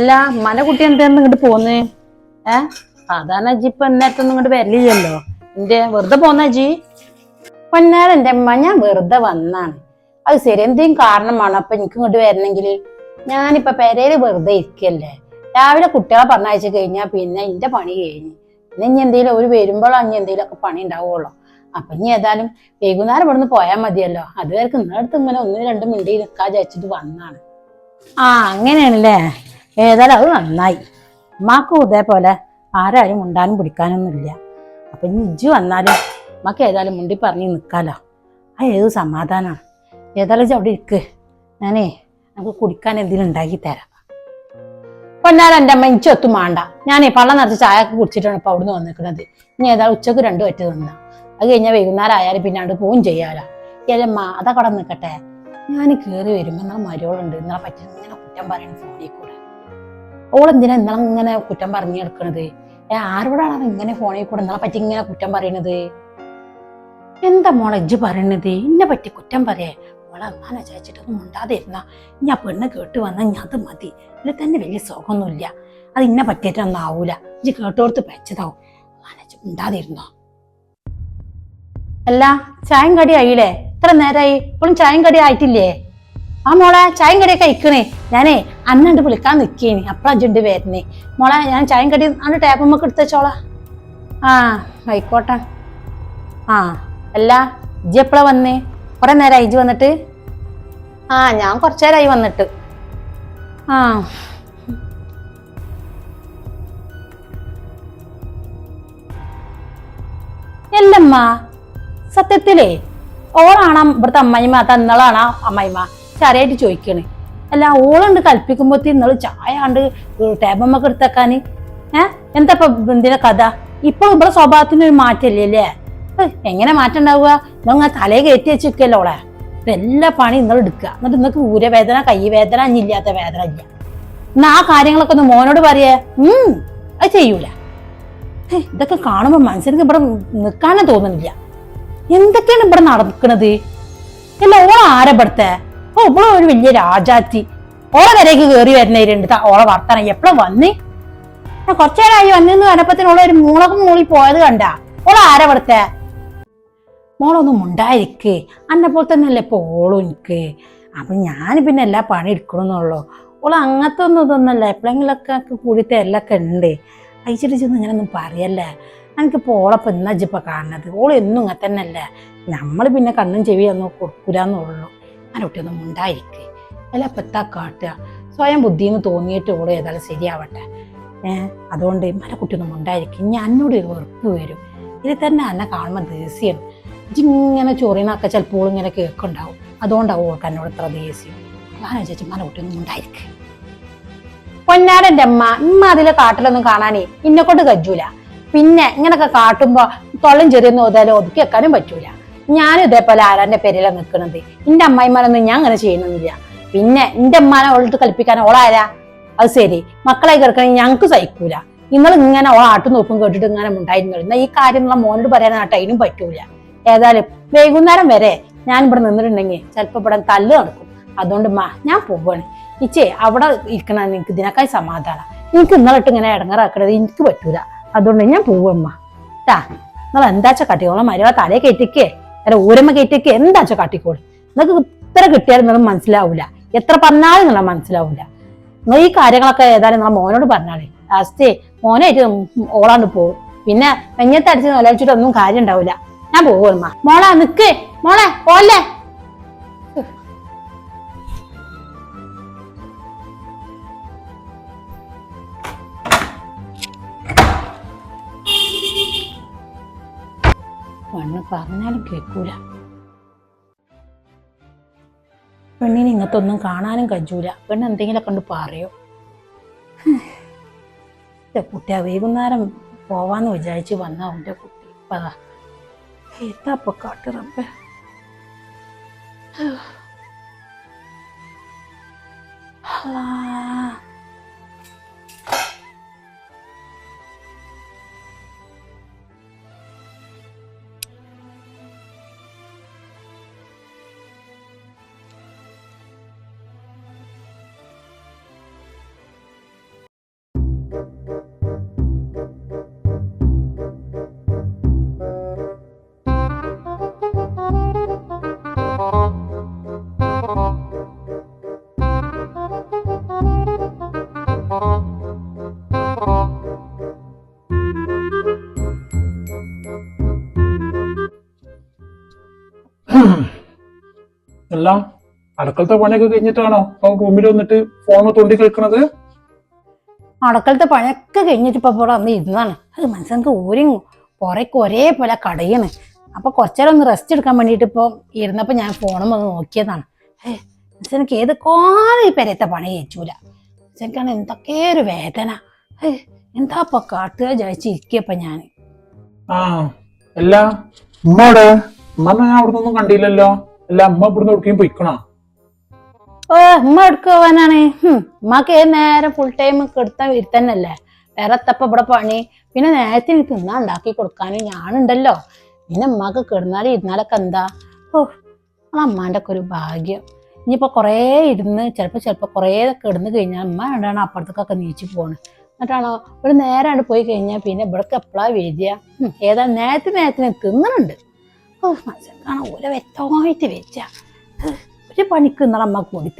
എല്ലാ മന കുട്ടി എന്താണ് ഇങ്ങോട്ട് പോന്നേ? ഏ? സാധാരണ അജി ഇപ്പൊ എന്നേരത്തൊന്നും ഇങ്ങോട്ട് വരില്ലല്ലോ. എന്റെ വെറുതെ പോന്ന അജി പൊന്നാരം എന്റെ അമ്മ ഞാൻ വെറുതെ വന്നാണ്. അത് ശരി എന്തെങ്കിലും കാരണമാണ് അപ്പൊ എനിക്ക് ഇങ്ങോട്ട് വരണമെങ്കിൽ? ഞാനിപ്പൊ പെരയിൽ വെറുതെ ഇരിക്കല്ലേ. രാവിലെ കുട്ടികളെ പറഞ്ഞയച്ചു കഴിഞ്ഞാൽ പിന്നെ എന്റെ പണി കഴിഞ്ഞു. പിന്നെ ഇനി എന്തെങ്കിലും ഒരു വരുമ്പോഴോ ഇനി എന്തെങ്കിലും ഒക്കെ പണി ഉണ്ടാവുള്ളൂ. അപ്പൊ ഇനി ഏതായാലും വൈകുന്നേരം ഇവിടുന്ന് പോയാൽ മതിയല്ലോ. അതുവരെ ഇന്നടുത്ത് ഇങ്ങനെ ഒന്നും രണ്ടും മിണ്ടി നിൽക്കാ വെച്ചിട്ട് വന്നാണ്. ആ അങ്ങനെയാണല്ലേ? ഏതായാലും അത് നന്നായി. ഉമ്മാക്കും ഇതേപോലെ ആരാരും മുണ്ടാനും പിടിക്കാനൊന്നുമില്ല. അപ്പം ഇനി ഇജ്ജു വന്നാലും ഉമ്മക്ക് ഏതായാലും മുണ്ടി പറഞ്ഞ് നിൽക്കാലോ ആ ഏത് സമാധാനമാണ് ഏതായാലും ഇജ്ജ് അവിടെ ഇരിക്ക്. ഞാനേ നമുക്ക് കുടിക്കാൻ എന്തെങ്കിലും ഉണ്ടാക്കി തരാം. പൊന്നാരം എന്റെ അമ്മ ഇഞ്ചൊത്തും വേണ്ട ഞാനേ പള്ളം നിറച്ച് ചായ ഒക്കെ കുടിച്ചിട്ടാണ് ഇപ്പൊ അവിടുന്ന് വന്നിരിക്കുന്നത് ഇനി ഏതായാലും ഉച്ചയ്ക്ക് രണ്ടു പറ്റി തിന്നാം. അത് കഴിഞ്ഞാൽ വൈകുന്നേരം ആയാലും അവിടെ പോവും ചെയ്യാലോ. ഏലമ്മ മാതാ കട നിൽക്കട്ടെ ഞാൻ കയറി വരുമ്പോ നമ്മളെ മരോളുണ്ട്. ഇന്നലെ പറ്റി ഇങ്ങനെ കുറ്റം പറയണം ഫോണിൽ ഓളെന്തിനാ ഇന്നലെ ഇങ്ങനെ കുറ്റം പറഞ്ഞു കിടക്കണത് ആരോടാണ് ഇങ്ങനെ ഫോണിൽ കൂടെ ഇന്നലെ പറ്റി ഇങ്ങനെ കുറ്റം പറയണത്? എന്താ മോളെ ഇജ്ജ് പറയണത്? ഇന്നെ പറ്റി കുറ്റം പറയേ? മോളെ അങ്ങനെ ചേച്ചിട്ടൊന്നും മുണ്ടാതെ ഇരുന്ന. ഞാൻ പെണ്ണ് കേട്ട് വന്നാൽ ഞാൻ അത് മതി. ഇതിൽ തന്നെ വലിയ സുഖമൊന്നുമില്ല. അത് ഇന്നെ പറ്റിയിട്ടൊന്നും ആവൂല. ഇജ്ജ് കേട്ടോർത്ത് വെച്ചതാവും അങ്ങനെ മുണ്ടാതെ ഇരുന്നോ? അല്ല ചായം കടി ആയില്ലേ ഇത്ര നേരമായി ഇപ്പോഴും ചായം കടി ആയിട്ടില്ലേ? ആ മോളെ ചായം കടിയൊക്കെ അയക്കണേ ഞാനേ അന്നണ്ട് വിളിക്കാൻ നിൽക്കേനി അപ്പഴാ അജുണ്ട് വരുന്നേ മോളെ ഞാൻ ചായം കടി അന്ന് ടേപ്പമ്മക്ക് എടുത്തോളാ ആ ആയിക്കോട്ടെ. ആ അല്ല ഇജ്ജ് എപ്പോഴാ വന്നേ? കുറെ നേരം ഇജ്ജ് വന്നിട്ട്? ആ ഞാൻ കുറച്ചു നേരമായി വന്നിട്ട്. ആ. എല്ലമ്മ സത്യത്തിലേ ഓളാണ് ഇവിടുത്തെ അമ്മായിമ്മ തന്നളാണ് അമ്മായിമ്മ. ചരയായിട്ട് ചോദിക്കണേ. അല്ല ഓളുണ്ട് കൽപ്പിക്കുമ്പോഴത്തേ ഇന്നൾ ചായ ഉണ്ട് ടേബമ്മക്ക് എടുത്തേക്കാൻ ഏ? എന്താ ഇപ്പൊ കഥ? ഇപ്പൊ ഇവിടെ സ്വഭാവത്തിന് ഒരു മാറ്റല്ലേ അല്ലേ എങ്ങനെ മാറ്റം ഉണ്ടാവുക? നിങ്ങൾ തലയെ കയറ്റി വെച്ചിരിക്കല്ലോ ഓളെ? എല്ലാ പണി നിങ്ങൾ എടുക്കുക. എന്നിട്ട് നിങ്ങൾക്ക് ഊരവേദന കൈവേദന ഇല്ലാത്ത വേദന ഇല്ല. എന്നാ ആ കാര്യങ്ങളൊക്കെ ഒന്ന് മോനോട് പറയേ. ഉം അത് ചെയ്യൂല. ഇതൊക്കെ കാണുമ്പോൾ മനസ്സിന് ഇവിടെ നിൽക്കാനേ തോന്നുന്നില്ല. എന്തൊക്കെയാണ് ഇവിടെ നടക്കുന്നത്? അല്ല ഓള ആരപ്പെടുത്തെ ഓ ഇവിടെ ഒരു വലിയ രാജാത്തി. ഓളെ വരേക്ക് കയറി വരുന്നവരുണ്ട് ഓളെ വർത്താനം. എപ്പോഴും വന്ന്? ഞാൻ കുറച്ചേരായി വന്നെന്ന് കണ്ടപ്പത്തിന് ഓളെ ഒരു മൂളക്ക് മൂളി പോയത് കണ്ട. ഓളെ ആരപ്പെടുത്തെ മോളൊന്നും ഉണ്ടായിരിക്കേ. അന്നെ പോലെ തന്നെ അല്ലേ ഇപ്പൊ ഓളും എനിക്ക്. അപ്പൊ ഞാൻ പിന്നെ എല്ലാ പണി എടുക്കണമെന്നുള്ളൂ. ഓൾ അങ്ങനത്തെ ഒന്നും ഇതൊന്നല്ല എപ്പോഴെങ്കിലൊക്കെ കൂടിയിട്ട് എല്ലാം ഒക്കെ ഉണ്ട്. അയച്ചിട്ട് ചെന്ന് ഇങ്ങനെ ഒന്നും പറയല്ലേ. എനിക്കിപ്പോൾ ഓളപ്പം എന്നാ ഇജ്ജിപ്പോൾ കാണുന്നത് ഓൾ എന്നും ഇങ്ങനെ തന്നെ അല്ലേ നമ്മൾ പിന്നെ കണ്ണും ചെവി ഒന്നും കൊടുക്കൂലെന്നുള്ളൂ അങ്ങനെ ഒട്ടിയൊന്നും ഉണ്ടായിരിക്കേ അല്ല അപ്പം എത്താ കാട്ടുക? സ്വയം ബുദ്ധിന്ന് തോന്നിയിട്ട് ഓൾ ഏതായാലും ശരിയാവട്ടെ. ഏഹ് അതുകൊണ്ട് മല കുട്ടിയൊന്നും ഉണ്ടായിരിക്കും ഇനി എന്നോട് ഒരു വെറുപ്പ് വരും. ഇത് തന്നെ എന്നെ കാണുമ്പോൾ ദേഷ്യം ഇങ്ങനെ ചൊറിയണൊക്കെ ചിലപ്പോൾ ഇങ്ങനെ കേൾക്കുണ്ടാവും. അതുകൊണ്ടാവും ഓൾക്ക് എന്നോട് ഇത്ര ദേഷ്യം. ഞാൻ ചേച്ചി മല കുട്ടിയൊന്നും ഉണ്ടായിരിക്കും പൊന്നാടന്റെ അമ്മ. ഇമ്മ അതിലെ കാട്ടിലൊന്നും കാണാനേ. ഇന്നെ കൊണ്ട് കജ്ജൂല പിന്നെ ഇങ്ങനൊക്കെ കാട്ടുമ്പോ തൊള്ളം ചെറിയൊന്നും ഓതാലും ഒതുക്കി വെക്കാനും പറ്റൂല. ഞാനും ഇതേപോലെ ആരാന്റെ പേരിലാണ് നിൽക്കുന്നത് എന്റെ അമ്മായിമാരൊന്നും ഞാൻ അങ്ങനെ ചെയ്യണമെന്നില്ല പിന്നെ എന്റെ അമ്മാനെ ഓളത്ത് കളിപ്പിക്കാൻ ഓളാരാ അത് ശരി. മക്കളെ കേൾക്കണമെങ്കിൽ ഞങ്ങൾക്ക് സഹിക്കൂല. നിങ്ങൾ ഇങ്ങനെ ഓളെ ആട്ടും നോക്കും കേട്ടിട്ട് ഇങ്ങനെ ഉണ്ടായിരുന്നു എന്നാൽ ഈ കാര്യം നമ്മളെ മോനോട് പറയാനായിട്ട് ടൈനും പറ്റൂല. ഏതായാലും വൈകുന്നേരം വരെ ഞാൻ ഇവിടെ നിന്നിട്ടുണ്ടെങ്കിൽ ചിലപ്പോൾ ഇവിടെ തല്ല് നടക്കും. അതുകൊണ്ട് മാ ഞാൻ പോവാണ്. ഇച്ചേ അവിടെ ഇരിക്കണ എനിക്ക് ഇതിനേക്കാൾ സമാധാനം. എനിക്ക് ഇന്നലിട്ട് ഇങ്ങനെ ഇടങ്ങറാക്കണത് എനിക്ക് പറ്റൂല. അതുകൊണ്ട് ഞാൻ പോവമ്മ ട്ടാ നിങ്ങൾ എന്താച്ചാ കാട്ടിക്കോളാം. മര്യാദ തലേ കയറ്റിക്കേ. അല്ല ഊരമ്മ കയറ്റിക്കേ. എന്താച്ചാ കാട്ടിക്കോളി. നിങ്ങൾക്ക് ഇത്ര കിട്ടിയാലും നിങ്ങൾ മനസ്സിലാവൂല. എത്ര പറഞ്ഞാലും നിങ്ങളെ മനസ്സിലാവൂല. നിങ്ങൾ ഈ കാര്യങ്ങളൊക്കെ ഏതായാലും നിങ്ങളെ മോനോട് പറഞ്ഞാളേ. ലാസ്റ്റേ മോനായിട്ട് ഓളാണ്ട് പോകും പിന്നെ വെഞ്ഞത്തടിച്ച് നിലവിച്ചിട്ടൊന്നും കാര്യം ഉണ്ടാവില്ല ഞാൻ പോവുമ്മ മോളാ നിക്ക്. മോളെ പോലെ പറഞ്ഞാലും കേൾക്കൂല പെണ്ണിന് ഇങ്ങനത്തെ ഒന്നും കാണാനും കജൂല പെണ്ണ് എന്തെങ്കിലും കണ്ട് പറയോ? എന്റെ കുട്ടി ആ വൈകുന്നേരം പോവാന്ന് വിചാരിച്ച് വന്ന അവന്റെ കുട്ടി. ഇപ്പം അതാ എന്താ ഇപ്പൊ കാട്ട് എല്ലാം അടുക്കളത്തെ പണിയൊക്കെ കഴിഞ്ഞിട്ടാണോ? അവൻ റൂമിൽ വന്നിട്ട് ഫോൺ തോണ്ടി കേൾക്കണത്? അടുക്കളത്തെ പണിയൊക്കെ കഴിഞ്ഞിട്ട് ഇപ്പൊ ഇവിടെ ഇരുന്നാണ്. അത് മനസ്സിലാക്ക് കൊറേ കൊറേ പോലെ കടയാണ്. അപ്പൊ കുറച്ചേരം ഒന്ന് റെസ്റ്റ് എടുക്കാൻ വേണ്ടിയിട്ട് ഇപ്പൊ ഇരുന്നപ്പോ ഞാൻ ഫോണും വന്ന് നോക്കിയതാണ്. മനസ്സിലാക്ക് ഏത് കാലം ഈ പണി കഴിച്ചൂല മനസ്സിനക്കാണ് എന്തൊക്കെ ഒരു വേദന എന്താപ്പൊ കാട്ടുക ജയിച്ചിരിക്കപ്പ ഞാൻ ആ അല്ല ഉമ്മയുടെ ഉമ്മ ഞാൻ കണ്ടില്ലല്ലോ. അല്ല അമ്മ ഇവിടുന്ന് എവിടേക്കും പൊയ്ക്കണോ? ഓ ഉമ്മ എടുക്ക പോവാനാണ്? ഉമ്മക്ക് ഏത് നേരം ഫുൾ ടൈം കെടുത്താൻ ഇരുത്തന്നല്ലേ വേറെ എത്തപ്പ ഇവിടെ പണി. പിന്നെ നേരത്തെ എനിക്ക് തിന്നാൻ ഉണ്ടാക്കി കൊടുക്കാനും ഞാനുണ്ടല്ലോ. പിന്നെ ഉമ്മക്ക് കിടന്നാലും ഇരുന്നാലൊക്കെ എന്താ? ഓ അമ്മാന്റെ ഒക്കെ ഒരു ഭാഗ്യം. ഇനിയിപ്പോ കുറേ ഇരുന്ന് ചിലപ്പോൾ ചിലപ്പോൾ കുറേ കിടന്ന് കഴിഞ്ഞാൽ അമ്മ രണ്ടാണ് അപ്പുറത്തേക്കൊക്കെ നീച്ചു പോകണം എന്നിട്ടാണോ ഒരു നേരാണ്ട് പോയി കഴിഞ്ഞാൽ പിന്നെ ഇവിടേക്ക് എപ്പോഴാണ് വരിക? ഏതാ നേരത്തെ നേരത്തിന് തിന്നുന്നുണ്ട് ഓ മനസ്സിലാക്കണം ഓരോ വ്യക്തമായിട്ട് വെച്ച ഒരു പണിക്ക് ഇന്നലെ അമ്മ കൂടി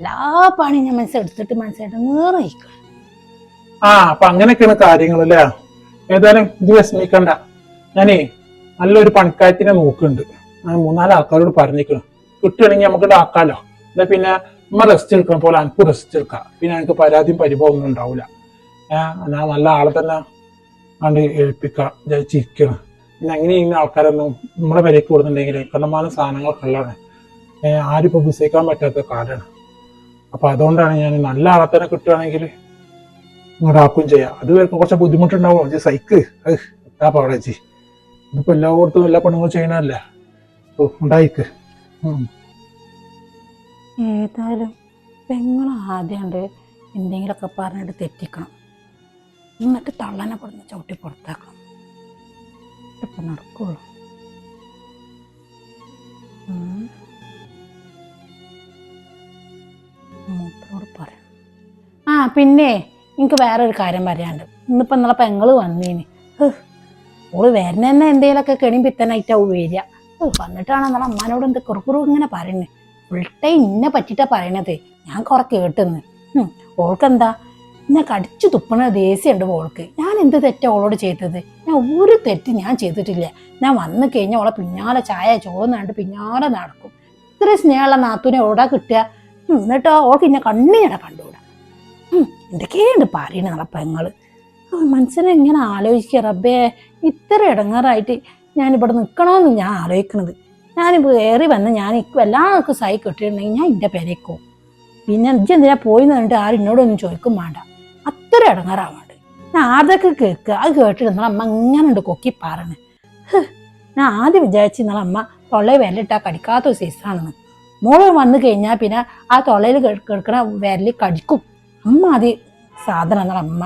എല്ലാ പണിയും ഞാൻ മനസ്സെടുത്തിട്ട് മനസ്സിലായിട്ട് നീറിയിക്കണം ആ അപ്പൊ അങ്ങനെയൊക്കെയാണ് കാര്യങ്ങൾ അല്ലേ? ഏതായാലും ഇത് വിഷമിക്കണ്ട. ഞാനേ നല്ലൊരു പണിക്കാരത്തിനെ നോക്കുന്നുണ്ട്. മൂന്നാൽ ആൾക്കാരോട് പറഞ്ഞേക്കണം. കിട്ടുകയാണെങ്കിൽ നമുക്ക് ഇതാക്കാലോ. എന്നാ പിന്നെ അമ്മ റെസ്റ്റ് എടുക്കണം പോലെ എനിക്ക് റെസ്റ്റ് എടുക്കാം. പിന്നെ എനിക്ക് പരാതിയും പരിഭവം ഒന്നും ഉണ്ടാവില്ല ഞാൻ നല്ല ആളെ തന്നെ കണ്ട് ഏൽപ്പിക്കാം ചിരിക്കണം പിന്നെ അങ്ങനെ ഇങ്ങനെ ആൾക്കാരൊന്നും നമ്മുടെ വിലയ്ക്ക് കൊടുക്കുന്നുണ്ടെങ്കിൽ കണ്ടമാനം സാധനങ്ങളൊക്കെ ഉള്ളതാണ്. ആരും ഇപ്പോൾ വിശ്വസിക്കാൻ പറ്റാത്ത കാലമാണ് അപ്പോൾ അതുകൊണ്ടാണ് ഞാൻ നല്ല ആളെ തന്നെ കിട്ടുകയാണെങ്കിൽ ഇങ്ങോട്ടാക്കുകയും ചെയ്യാം. അത് കുറച്ച് ബുദ്ധിമുട്ടുണ്ടാവും. ചേച്ചി സൈക്ക്. എന്താ പാടേച്ചി. ഇതിപ്പോ എല്ലായിടത്തും എല്ലാ പെണ്ണുങ്ങളും ചെയ്യണമല്ലേ ഓ ഉണ്ടായിക്ക്. ഏതായാലും പെങ്ങൾ ആദ്യമുണ്ട് എന്തെങ്കിലുമൊക്കെ പറഞ്ഞിട്ട് തെറ്റിക്കണം. എന്നിട്ട് തള്ളനെ കൊടുന്ന് ചവിട്ടി പുറത്താക്കണം. ഇപ്പം നടക്കുള്ളൂ. മൂത്തോട് പറയാം. ആ പിന്നെ എനിക്ക് വേറൊരു കാര്യം പറയാണ്ട് ഇന്നിപ്പോൾ ഇന്നലെ പെങ്ങൾ വന്നീന്. ഓൾ വരുന്ന തന്നെ എന്തെങ്കിലുമൊക്കെ കെണിമ്പിത്തനായിട്ടാവും വരിക. വന്നിട്ടാണ് നമ്മളെ അമ്മാനോട് എന്ത് കുറുക്കുറു ഇങ്ങനെ പറയുന്നത് ഫുൾ ഇന്നെ പറ്റിയിട്ടാ പറയണത്. ഞാൻ കുറെ കേട്ടെന്ന്. ഓൾക്കെന്താ? എന്നെ കടിച്ചു തുപ്പണ ദേഷ്യമുണ്ട് ഓൾക്ക് ഞാൻ എന്ത് തെറ്റാ ഓളോട് ചെയ്തത്? ഞാൻ ഒരു തെറ്റ് ഞാൻ ചെയ്തിട്ടില്ല. ഞാൻ വന്നു കഴിഞ്ഞാൽ ഓളെ പിന്നാലെ ചായ ചോന്നാണ്ട് പിന്നാലെ നടക്കും. ഇത്ര സ്നേഹമുള്ള നാത്തൂനെ ഓടാ കിട്ടുക എന്നിട്ടോ ഓൾക്ക് ഇന്നെ കണ്ണിനട കണ്ടുകൂടാ എന്തൊക്കെയുണ്ട് പറയണ നമ്മളെ പെങ്ങൾ? മനസ്സിനെ ഇങ്ങനെ ആലോചിക്കുക റബ്ബേ? ഇത്ര ഇടങ്ങാറായിട്ട് ഞാൻ ഇവിടെ നിൽക്കണമെന്ന് ഞാൻ ആലോചിക്കണത്. ഞാനിപ്പോൾ കയറി വന്ന് ഞാൻ ഇപ്പം എല്ലാവർക്കും സൈ കെട്ടിയിട്ടുണ്ടെങ്കിൽ ഞാൻ എന്റെ പെരയ്ക്കും പിന്നെ ഇജ്ജ് എന്തിനാ പോയി നിന്നിട്ട് ആരും എന്നോടൊന്നും ചോദിക്കും വേണ്ട അത്ര ഇടങ്ങാറാവാണ്ട്. ഞാൻ ആദ്യമൊക്കെ കേൾക്കുക അത് കേട്ടിട്ട് നിങ്ങളെ അമ്മ ഇങ്ങനെ ഉണ്ട് കൊക്കി പാറണ് ഞാൻ ആദ്യം വിചാരിച്ചു നിങ്ങളെ അമ്മ തൊള്ളയിൽ വിരലിട്ടാ കടിക്കാത്ത ഒരു സൈസാണെന്ന്. മോൾ വന്നു കഴിഞ്ഞാൽ പിന്നെ ആ തൊള്ളയിൽ കിടക്കണ വിരലിൽ കടിക്കും. അമ്മ അത് സാധനം എന്നുള്ള അമ്മ.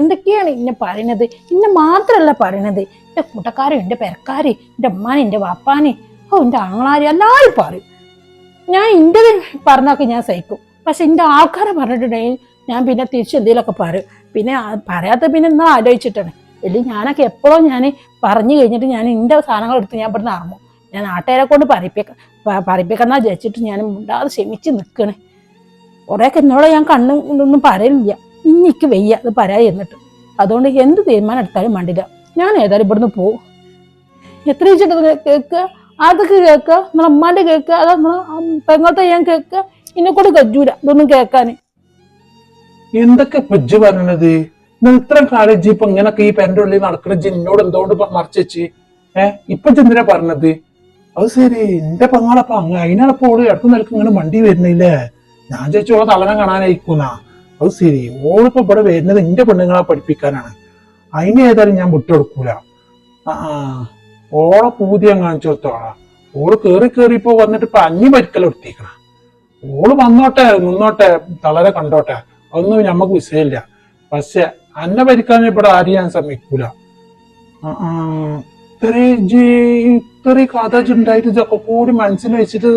എന്തൊക്കെയാണ് ഇന്നെ പറയണത്? ഇന്നെ മാത്രമല്ല പറയണത്. എന്റെ കൂട്ടക്കാരും എന്റെ പെരക്കാര് എന്റെ അമ്മാനെ എന്റെ വാപ്പാനെ ഓ എന്റെ ആങ്ങളാര് എല്ലാവരും പറയും ഞാൻ എന്റെ പറഞ്ഞൊക്കെ ഞാൻ സഹിക്കും. പക്ഷെ എന്റെ ആൾക്കാരെ പറഞ്ഞിട്ടുണ്ടെങ്കിൽ ഞാൻ പിന്നെ തിരിച്ച് എന്തെങ്കിലുമൊക്കെ പറയും പിന്നെ പറയാത്ത പിന്നെ എന്നാ ആലോചിച്ചിട്ടാണ്. അല്ലെങ്കിൽ ഞാനൊക്കെ എപ്പോഴും ഞാൻ പറഞ്ഞു കഴിഞ്ഞിട്ട് ഞാൻ എന്റെ സാധനങ്ങൾ എടുത്ത് ഞാൻ ഇവിടുന്ന് ഇറങ്ങും ഞാൻ നാട്ടുകാരെ കൊണ്ട് പറയിപ്പിക്ക പ- പറയിപ്പിക്കുന്ന വിചാരിച്ചിട്ട് ഞാൻ മുണ്ടാതെ ക്ഷമിച്ച് നിൽക്കണേ കുറേയൊക്കെ എന്നോട് ഞാൻ കണ്ണും ഇതൊന്നും പറയില്ല ഇനിക്ക് വയ്യ അത് പറയാ എന്നിട്ട്. അതുകൊണ്ട് എന്ത് തീരുമാനം എടുത്താലും മണ്ടില്ല. ഞാൻ ഏതായാലും ഇവിടുന്ന് പോകും എത്ര വെച്ചിട്ട് കേൾക്കുക അതൊക്കെ കേൾക്കുക നമ്മളെ അമ്മാന്റെ കേൾക്കുക അതാ നമ്മളെ പെങ്ങോട്ടെ ഞാൻ കേൾക്കുക എന്നെ കൂടെ കജൂല ഇതൊന്നും കേൾക്കാൻ എന്തൊക്കെ കുജ് പറഞ്ഞത്? ഇത്ര ഇജ്ജ് ഇപ്പൊ ഇങ്ങനൊക്കെ ഈ പെരന്റെ ഉള്ളിൽ നടക്കണ ജിന്നോട് എന്തുകൊണ്ട് മറച്ചു വെച്ച്? ഏഹ് ഇപ്പൊ എന്തിനാ പറഞ്ഞത്? അത് ശരി എന്റെ പെങ്ങളപ്പ അങ്ങ് അതിനാളപ്പോ ഓൾ ഇടയ്ക്ക് നിലയ്ക്ക് ഇങ്ങനെ വണ്ടി വരുന്നില്ലേ? ഞാൻ ചോദിച്ചു ഓളെ തളനം കാണാനായിരിക്കുന്ന. അത് ശരി ഓളിപ്പോ ഇവിടെ വരുന്നത് എന്റെ പെണ്ണുങ്ങളെ പഠിപ്പിക്കാനാണ്. അതിന് ഏതായാലും ഞാൻ വിട്ടുകൊടുക്കൂല ആ. ഓളെ പൂതി ഞാൻ കാണിച്ചു കൊടുത്തോളാം ഓൾ കേറി കേറി വന്നിട്ട് ഇപ്പൊ അഞ്ഞി പരിക്കലെടുത്തിക്കണം ഓൾ വന്നോട്ടെ നിന്നോട്ടെ തളരെ കണ്ടോട്ടെ. ഒന്നും ഞമ്മക്ക് വിഷയമില്ല. പക്ഷെ അന്നെ ഭരിക്കാൻ ഇവിടെ ആരും ഞാൻ സമ്മതിക്കൂല. ഇത്രയും കഥ ഉണ്ടായിട്ട് ഇതൊക്കെ കൂടി മനസ്സിൽ വെച്ചിട്ട്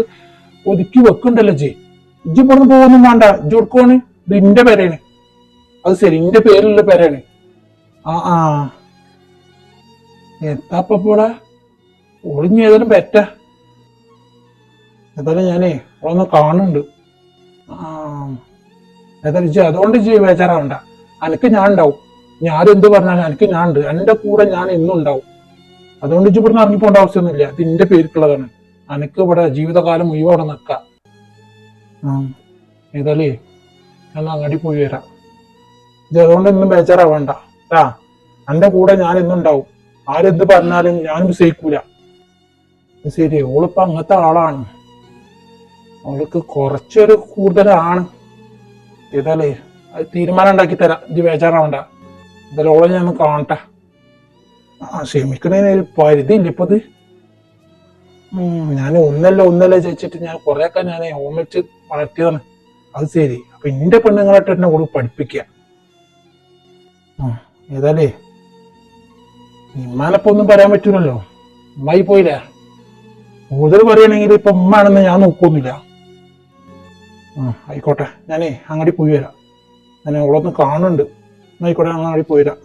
ഒതുക്കി വെക്കണ്ടല്ലോ ജി. ഇജ്ജി പുറത്ത് പോകുന്നു വേണ്ട. ഇജ്ജി കൊടുക്കുവാണ് ഇത് ഇന്റെ പേരാണ്. അത് ശരി ഇന്റെ പേരിലുള്ള പേരാണ്. ആ ആ. എന്താപ്പൂടെ ഒളിഞ്ഞ് ഏതായാലും പറ്റ. ഏതായാലും ഞാനേ അവളൊന്ന് കാണുന്നുണ്ട്. ഏതായാലും ജി അതുകൊണ്ട് ജി ബേജാറാവണ്ട. അനക്ക് ഞാൻ ഉണ്ടാവും ഞാൻ എന്ത് പറഞ്ഞാലും അനക്ക് ഞാൻ ഉണ്ട് എന്റെ കൂടെ ഞാൻ എന്നും ഉണ്ടാവും. അതുകൊണ്ട് ഇജ്ജ് ഇവിടുന്ന് ഇറങ്ങി പോകേണ്ട ആവശ്യമൊന്നുമില്ല. ഇത് എന്റെ പേരിക്കുള്ളതാണ്. അനക്ക് ഇവിടെ ജീവിതകാലം മുഴുവൻ അവിടെ നിൽക്കാം. ഏതായാലേ ഞാൻ അങ്ങാടി പോയി വരാം. ജി അതുകൊണ്ട് ഇന്നും ബേജാറാവണ്ട. ആ എന്റെ കൂടെ ഞാൻ ഇന്നുണ്ടാവും ആരെന്ത് പറഞ്ഞാലും ഞാനും സഹിക്കൂല. ശരി ഓളിപ്പോ അങ്ങനത്തെ ആളാണ്. അവൾക്ക് കുറച്ചൊരു കൂടുതലാണ്. അത് തീരുമാനം ഉണ്ടാക്കി തരാം. ഇത് ബേജാറാവണ്ട. എന്തായാലും ഓളെ ഞാൻ കാണട്ട. ആ ക്ഷമിക്കണേന് ഒരു പരിധി ഇല്ല ഇപ്പൊ ഇത് ഞാൻ ഒന്നല്ല ഒന്നല്ല ചോദിച്ചിട്ട് ഞാൻ കുറെയൊക്കെ ഞാൻ ഓമിച്ച് വളർത്തിയതാണ്. അത് ശരി. അപ്പൊ എന്റെ പെണ്ണുങ്ങളായിട്ട് എന്നെ ഓൾ പഠിപ്പിക്കുക ഏതാലേ ഇമ്മാനപ്പൊന്നും പറയാൻ പറ്റൂലല്ലോ. ഉമ്മായി പോയില്ലേ? കൂടുതൽ പറയുകയാണെങ്കിൽ ഇപ്പൊ ഉമ്മാണെന്ന് ഞാൻ നോക്കൊന്നുമില്ല ആ ആയിക്കോട്ടെ. ഞാനേ അങ്ങോട്ട് പോയി വരാം. ഞാൻ ഓളൊന്ന് കാണുന്നുണ്ട്. ആയിക്കോട്ടെ ഞാൻ അങ്ങടി പോയി വരാം.